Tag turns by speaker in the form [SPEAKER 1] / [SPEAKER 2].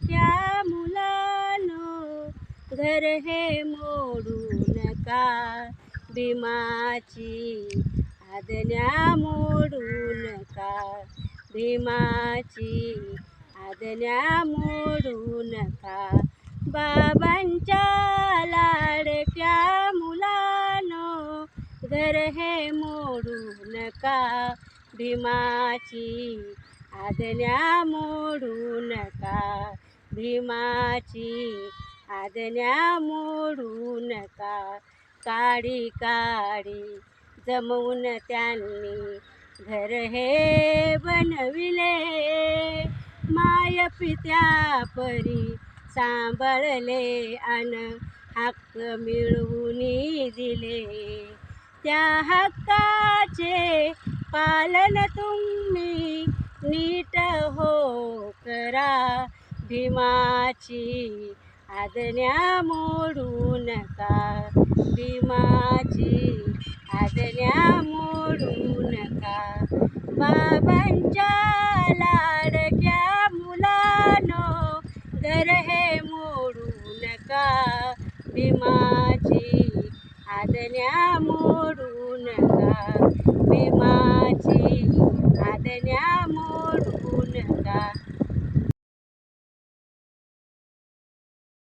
[SPEAKER 1] लाडक्या मुलानो घर हे मोडू नका भीमाची आदन्या मोडू नका भीमाची आदन्या मोडू नका बाबांच्या लाडक्या मुलानो घर हे मोडू नका भीमाची आज्ञा मोडू नका भीमाची आज्ञा मोडू नका काडी काडी जमवून त्यांनी घर हे बनविले. माय पित्या परी सांभाळले अन हक्क मिळवून दिले. त्या हक्काचे पालन तुम्ही नीट हो करा. भीमाची आदण्या मोडू नका भीमाची आदण्या मोडू नका बाबांच्या लाडक्या मुलानो घर हे मोडू नका भीमाची आदण्या मोडू नका